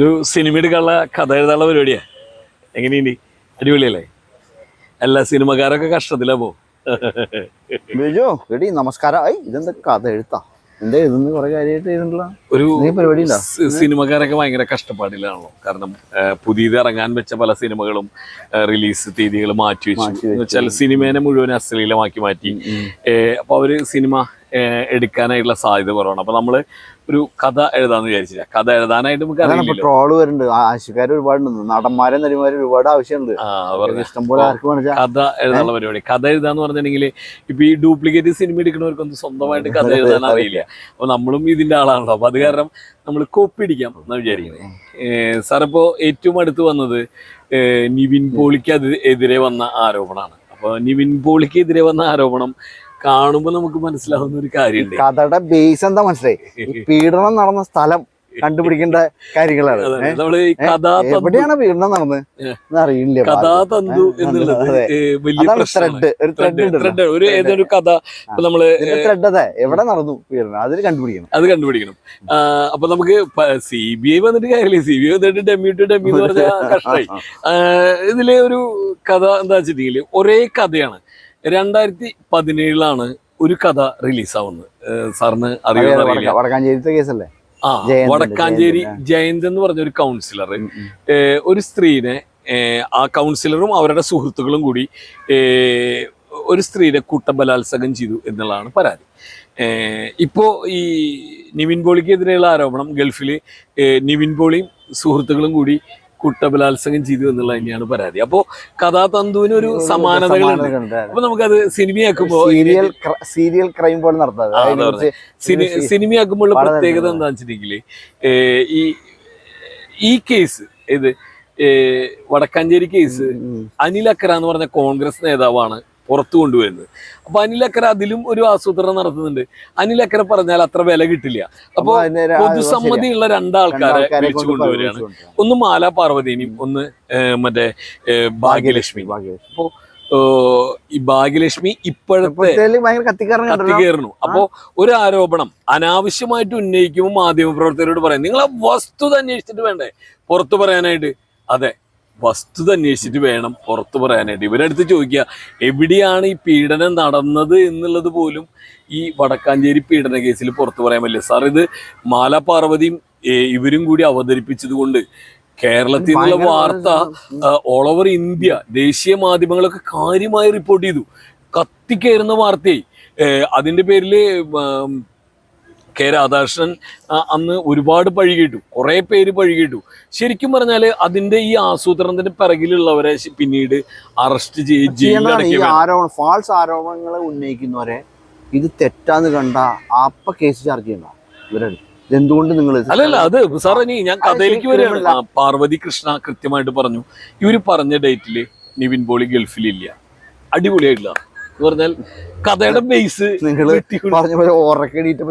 ഒരു സിനിമ എടുക്കാനുള്ള കഥ എഴുതാനുള്ള പരിപാടിയാ. എങ്ങനെയുണ്ട്? അടിപൊളിയല്ലേ? എല്ലാ സിനിമക്കാരൊക്കെ കഷ്ടത്തിലാ പോ. ബിജു എടി നമസ്കാരം. ഐ ഇതെന്താ കഥ എഴുത്താ? എന്താ എഴുതുന്ന കുറെ കാര്യമായിട്ട് എഴുതണ്ടല്ലോ ഒരു സിനിമക്കാരൊക്കെ ഭയങ്കര കഷ്ടപ്പാടിലാണല്ലോ. കാരണം പുതിയത് ഇറങ്ങാൻ വെച്ച പല സിനിമകളും റിലീസ് തീയതികൾ മാറ്റി വെച്ചു. വെച്ചാൽ സിനിമേനെ മുഴുവൻ അശ്ലീലമാക്കി മാറ്റി. അപ്പോൾ അപ്പൊ അവർ സിനിമ എടുക്കാനായിട്ടുള്ള സാധ്യത കുറവാണ്. അപ്പൊ നമ്മൾ ഒരു കഥ എഴുതാന്ന് വിചാരിച്ചില്ല. കഥ എഴുതാനായിട്ട് നമുക്ക് അറിയാം ട്രോൾ വരുന്നുണ്ട്. ആവശ്യക്കാർ ഒരുപാടുണ്ട്. നടന്മാരെ നടിമാരെ ഒരുപാട് ആവശ്യമുണ്ട്. ഇഷ്ടംപോലെ ആർക്ക് കഥ എഴുതാനുള്ള പരിപാടി. കഥ എഴുതാന്ന് പറഞ്ഞിട്ടുണ്ടെങ്കിൽ ഇപ്പൊ ഈ ഡ്യൂപ്ലിക്കേറ്റ് സിനിമ എടുക്കുന്നവർക്കൊന്നും സ്വന്തമായിട്ട് കഥ എഴുതാൻ അറിയില്ല. അപ്പൊ നമ്മളും ഇതിന്റെ ആളാണല്ലോ. അപ്പൊ അത് കാരണം നമ്മൾ കോപ്പി അടിക്കാം എന്നാ വിചാരിക്കുന്നത് സാറിപ്പോ ഏറ്റവും അടുത്ത് വന്നത് നിവിൻ പോളിക്ക് അത് എതിരെ വന്ന ആരോപണമാണ്. അപ്പൊ നിവിൻ പോളിക്ക് എതിരെ വന്ന ആരോപണം കാണുമ്പോൾ നമുക്ക് മനസ്സിലാവുന്ന ഒരു കാര്യമുണ്ട്. കഥയുടെ ബേസ് എന്താ മനസ്സിലായി? പീഡനം നടന്ന സ്ഥലം കണ്ടുപിടിക്കേണ്ട കാര്യങ്ങളാണ്. എവിടെയാണ് പീഡനം നടന്നത്? അറിയില്ല കഥാതന്തു എന്നുള്ളത് വലിയ ത്രെഡ് ഒരു ത്രെഡ്. ഒരു ഏതൊരു കഥ ഇപ്പൊ നമ്മൾ ത്രെഡ് അതെ. എവിടെ നടന്നു പീഡനം? അതിന് കണ്ടുപിടിക്കണം. അത് കണ്ടുപിടിക്കണം. അപ്പൊ നമുക്ക് സി ബി ഐ വന്നിട്ട് കാര്യമില്ല. സി ബി ഐ വന്നിട്ട് ഡെമ്മി ടു ഡെമ്മി എന്ന് പറഞ്ഞാൽ കഷ്ടമായി. ഇതിലെ ഒരു കഥ എന്താ വെച്ചിട്ടുണ്ടെങ്കിൽ ഒരേ കഥയാണ്. രണ്ടായിരത്തി പതിനേഴിലാണ് ഒരു കഥ റിലീസാവുന്നത്. സാറിന് വടക്കാഞ്ചേരിത്തെ കേസല്ലേ? ആ വടക്കാഞ്ചേരി ജയന്ത് എന്ന് പറഞ്ഞ ഒരു കൗൺസിലർ. ഒരു സ്ത്രീനെ ആ കൗൺസിലറും അവരുടെ സുഹൃത്തുക്കളും കൂടി ഒരു സ്ത്രീനെ കൂട്ടബലാത്സംഗം ചെയ്തു എന്നുള്ളതാണ് പരാതി. ഇപ്പോൾ ഇപ്പോ ഈ നിവിൻ പോളിക്കെതിരെയുള്ള ആരോപണം ഗൾഫിൽ നിവിൻ പോളിയും സുഹൃത്തുക്കളും കൂടി കൂട്ടബലാത്സംഗം ചെയ്തു എന്നുള്ള തന്നെയാണ് പരാതി. അപ്പോ കഥാതന്തുവിന് ഒരു സമാനതകളുണ്ട്. അപ്പൊ നമുക്കത് സിനിമയാക്കുമ്പോ സീരിയൽ സീരിയൽ ക്രൈം പോലെ നടത്താതെ സിനിമയാക്കുമ്പോൾ പ്രത്യേകത. എന്താണെന്ന് വെച്ചിട്ടുണ്ടെങ്കിൽ ഈ ഈ കേസ് ഇത് വടക്കാഞ്ചേരി കേസ് അനിൽ അക്കര എന്ന് പറഞ്ഞ കോൺഗ്രസ് നേതാവാണ് പുറത്തു കൊണ്ടുവരുന്നത്. അപ്പൊ അനിലക്കര അതിലും ഒരു ആസൂത്രണം നടത്തുന്നുണ്ട്. അനിലക്കര പറഞ്ഞാൽ അത്ര വില കിട്ടില്ല. അപ്പൊ പൊതുസമ്മതിയുള്ള രണ്ടാൾക്കാരെ വിളിച്ചു കൊണ്ടുവരികയാണ്. ഒന്ന് മാല പാർവതീനിയും ഒന്ന് മറ്റേ ഭാഗ്യലക്ഷ്മി. അപ്പോ ഈ ഭാഗ്യലക്ഷ്മി ഇപ്പോഴത്തെ കത്തിക്കേറുന്നു. അപ്പോ ഒരു ആരോപണം അനാവശ്യമായിട്ട് ഉന്നയിക്കുമ്പോൾ മാധ്യമപ്രവർത്തകരോട് പറയാം. നിങ്ങൾ ആ വസ്തുത അന്വേഷിച്ചിട്ട് വേണ്ടേ? പുറത്തു പറയാനായിട്ട്. അതെ. വസ്തുത അന്വേഷിച്ചിട്ട് വേണം പുറത്തു പറയാനായിട്ട്. ഇവരടുത്ത് ചോദിക്കുക എവിടെയാണ് ഈ പീഡനം നടന്നത് എന്നുള്ളത് പോലും ഈ വടക്കാഞ്ചേരി പീഡന കേസിൽ പുറത്തു പറയാൻ പറ്റില്ല. സാർ ഇത് മാല പാർവതിയും ഏ, ഇവരും കൂടി അവതരിപ്പിച്ചത് കൊണ്ട് കേരളത്തിൽ നിന്നുള്ള വാർത്ത ഓൾ ഓവർ ഇന്ത്യ ദേശീയ മാധ്യമങ്ങളൊക്കെ കാര്യമായി റിപ്പോർട്ട് ചെയ്തു. കത്തിക്കയറുന്ന വാർത്തയായി. അതിന്റെ പേരിൽ ഉം, കെ രാധാകൃഷ്ണൻ അന്ന് ഒരുപാട് പഴുകിയിട്ടു. കുറേ പേര് പഴുകിയിട്ടു. ശരിക്കും പറഞ്ഞാൽ അതിന്റെ ഈ ആസൂത്രണത്തിന്റെ പിറകിലുള്ളവരെ പിന്നീട് അറസ്റ്റ് ചെയ്ത് ആരോപണം ഫാൾസ് ആരോപണങ്ങൾ ഉന്നയിക്കുന്നവരെ ഇത് തെറ്റാന്ന് കണ്ട അപ്പ കേസ് ചാർജ് ചെയ്യണ്ട ഇവരാണ് ഇതെന്തുകൊണ്ട് നിങ്ങൾ അല്ലല്ല അത് സാർ ഇനി ഞാൻ കഥയിലേക്ക് വരികയാണ്. പാർവതി കൃഷ്ണ കൃത്യമായിട്ട് പറഞ്ഞു ഇവർ പറഞ്ഞ ഡേറ്റിൽ നിവിൻ പോളി ഗൾഫിലില്ല. അടിപൊളിയായിട്ടില്ല. പറഞ്ഞാൽ കഥയുടെ ബേസ് നിങ്ങൾ പറഞ്ഞ പോലെ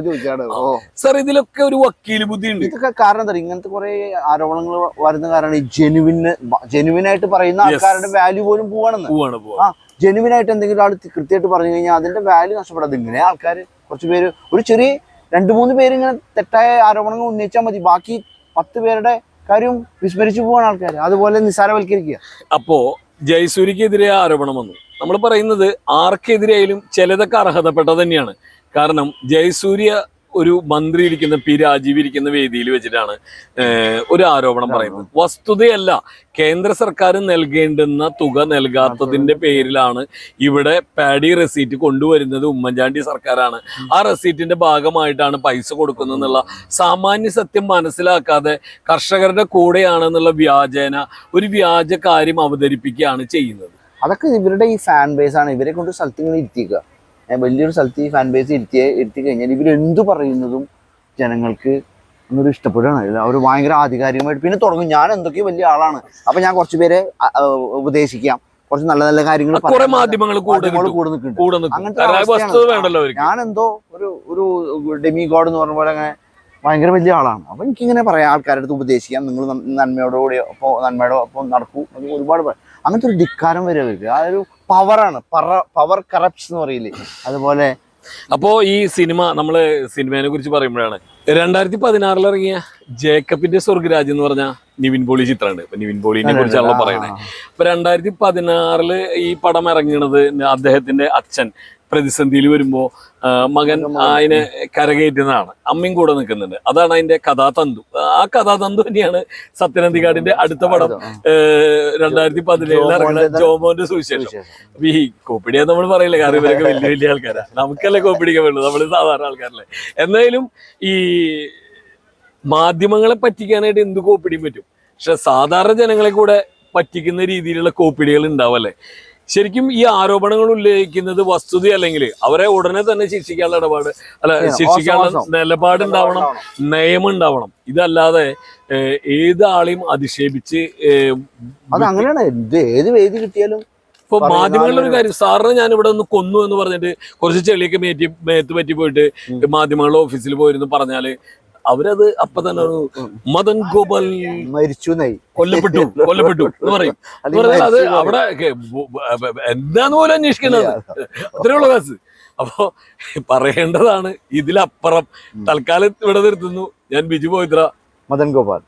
ചോദിച്ചാണ്. ഓ. സാർ ഇതിലൊക്കെ ഒരു വക്കീൽ ബുദ്ധിയുണ്ട് ഇതൊക്കെ കാരണം എന്താ ഇങ്ങനത്തെ കുറെ ആരോപണങ്ങൾ വരുന്ന കാരണം ജെനുവിൻ ജെനുവിൻ ആയിട്ട് പറയുന്ന. ആൾക്കാരുടെ വാല്യൂ പോലും പോവാണെന്ന്. പോവാണ് പോവാ ജെനുവിൻ ആയിട്ട് എന്തെങ്കിലും ആൾ കൃത്യമായിട്ട് പറഞ്ഞു കഴിഞ്ഞാൽ അതിന്റെ വാല്യൂ നഷ്ടപ്പെടാതെ ഇങ്ങനെ ആൾക്കാർ കുറച്ച് പേര് ഒരു ചെറിയ രണ്ട് മൂന്ന് പേര് ഇങ്ങനെ തെറ്റായ ആരോപണങ്ങൾ ഉന്നയിച്ചാൽ മതി. ബാക്കി പത്ത് പേരുടെ കാര്യം വിസ്മരിച്ചു പോവാണ് ആൾക്കാർ അതുപോലെ നിസ്സാരവൽക്കരിക്കുക. അപ്പോ ജയസൂര്യക്കെതിരെ ആരോപണം വന്നു. നമ്മൾ പറയുന്നത് ആർക്കെതിരെയായാലും ചിലതൊക്കെ അർഹതപ്പെട്ടത് തന്നെയാണ്. കാരണം ജയസൂര്യ ഒരു മന്ത്രി ഇരിക്കുന്ന പി രാജീവ് ഇരിക്കുന്ന വേദിയിൽ വെച്ചിട്ടാണ് ഒരു ആരോപണം പറയുന്നത്. വസ്തുതയല്ല കേന്ദ്ര സർക്കാർ നൽകേണ്ടുന്ന തുക നൽകാത്തതിന്റെ പേരിലാണ് ഇവിടെ പാഡി റെസീറ്റ് കൊണ്ടുവരുന്നത് ഉമ്മൻചാണ്ടി സർക്കാരാണ്. ആ റെസീറ്റിന്റെ ഭാഗമായിട്ടാണ് പൈസ കൊടുക്കുന്നതെന്നുള്ള സാമാന്യ സത്യം മനസ്സിലാക്കാതെ കർഷകരുടെ കൂടെയാണെന്നുള്ള വ്യാജേന ഒരു വ്യാജ കാര്യം അവതരിപ്പിക്കുകയാണ് ചെയ്യുന്നത്. അതൊക്കെ ഇവരുടെ ഈ ഫാൻ ബേസ് ആണ്. ഇവരെ കൊണ്ട് സ്ഥലത്ത് ഇങ്ങനെ ഇരുത്തിക്കുക വലിയൊരു സ്ഥലത്ത് ഈ ഫാൻ ബേസ് ഇരുത്തിയ ഇരുത്തി കഴിഞ്ഞാൽ ഇവർ എന്തു പറയുന്നതും ജനങ്ങൾക്ക് ഒന്നൊരു ഇഷ്ടപ്പെടുകയാണ്. അവർ ഭയങ്കര ആധികാരികമായിട്ട് പിന്നെ തുടങ്ങും. ഞാൻ എന്തൊക്കെയോ വലിയ ആളാണ്. അപ്പൊ ഞാൻ കുറച്ച് പേരെ ഉപദേശിക്കാം. കുറച്ച് നല്ല നല്ല കാര്യങ്ങൾ. മാധ്യമങ്ങൾ കൂടെ നിൽക്കുന്നുണ്ട്. അങ്ങനത്തെ ഞാൻ എന്തോ ഒരു ഒരു ഡെമി ഗോഡ് എന്ന് പറഞ്ഞ പോലെ അങ്ങനെ ഭയങ്കര വലിയ ആളാണ്. അപ്പൊ എനിക്കിങ്ങനെ പറയാം. ആൾക്കാരുടെ അടുത്ത് ഉപദേശിക്കാം. നിങ്ങൾ നന്മയോടുകൂടി അപ്പോൾ നന്മയുടെ ഒപ്പം നടക്കൂ. ഒരുപാട് പറയാം അങ്ങനത്തെ ഒരു ധിക്കാരം വരെ അവർക്ക്. ആ ഒരു പവറാണ് പവർ കറപ്ഷൻ എന്ന് പറയില്ലേ. അതുപോലെ അപ്പോ ഈ സിനിമ നമ്മൾ സിനിമയെ കുറിച്ച് പറയുമ്പോഴാണ്. രണ്ടായിരത്തി പതിനാറിൽ ഇറങ്ങിയ ജേക്കബിന്റെ സ്വർഗരാജ് എന്ന് പറഞ്ഞ നിവിൻ പോളി ചിത്രമുണ്ട്. ഇപ്പൊ നിവിൻ പോളിനെ കുറിച്ചാണല്ലോ പറയുന്നത് അപ്പൊ രണ്ടായിരത്തി പതിനാറിൽ ഈ പടം ഇറങ്ങണത് അദ്ദേഹത്തിന്റെ അച്ഛൻ പ്രതിസന്ധിയിൽ വരുമ്പോ മകൻ അതിനെ കരകയറ്റുന്നതാണ്. അമ്മയും കൂടെ നിൽക്കുന്നുണ്ട്. അതാണ് അതിന്റെ കഥാതന്തു. ആ കഥാതന്തു തന്നെയാണ് സത്യനന്ദിക്കാടിന്റെ അടുത്ത പടം. രണ്ടായിരത്തി പതിനേഴിൽ ഇറങ്ങുന്ന ജോമോന്റെ സുവിശേഷം. അപ്പൊ ഈ കോപ്പിടിയാ നമ്മൾ പറയില്ല? കാരണം ഇവരൊക്കെ വലിയ വലിയ ആൾക്കാരാ. നമുക്കല്ലേ കോപ്പിടിക്കാൻ വേണ്ടു നമ്മൾ സാധാരണ ആൾക്കാരല്ലേ. എന്തായാലും ഈ മാധ്യമങ്ങളെ പറ്റിക്കാനായിട്ട് എന്ത് കോപ്പിടിയും പറ്റും? പക്ഷെ സാധാരണ ജനങ്ങളെ കൂടെ പറ്റിക്കുന്ന രീതിയിലുള്ള കോപ്പിടികൾ ഉണ്ടാവല്ലേ ശരിക്കും ഈ ആരോപണങ്ങൾ ഉന്നയിക്കുന്നത് വസ്തുത അല്ലെങ്കിൽ അവരെ ഉടനെ തന്നെ ശിക്ഷിക്കാനുള്ള ഇടപാട് അല്ല ശിക്ഷിക്കാനുള്ള. നിലപാടുണ്ടാവണം നിയമം ഉണ്ടാവണം ഇതല്ലാതെ ഏതാളെയും ഏത് ആളെയും അധിക്ഷേപിച്ച് അത് അങ്ങനെയാണ്. ഇത് ഏത് വേദി കിട്ടിയാലും ഇപ്പൊ മാധ്യമങ്ങളിലൊരു കാര്യം സാറിന് ഞാൻ ഇവിടെ ഒന്ന് കൊന്നു എന്ന് പറഞ്ഞിട്ട് കുറച്ച് ചെളിയൊക്കെ മേറ്റി മേത്ത് പറ്റി പോയിട്ട് മാധ്യമങ്ങളുടെ ഓഫീസിൽ പോയിരുന്നു പറഞ്ഞാൽ അവരത് അപ്പൊ തന്നെ ഒരു മദൻ ഗോപാൽ മരിച്ചു കൊല്ലപ്പെട്ടു കൊല്ലപ്പെട്ടു എന്ന് പറയും. അത് അവിടെ എന്താന്ന് പോലും അന്വേഷിക്കുന്നത് അത്രയുള്ള കാസ് അപ്പോ പറയേണ്ടതാണ് ഇതിലപ്പുറം. തൽക്കാലം ഇവിടെ നിർത്തുന്നു. ഞാൻ ബിജു പോയിത്ര. മദൻ ഗോപാൽ.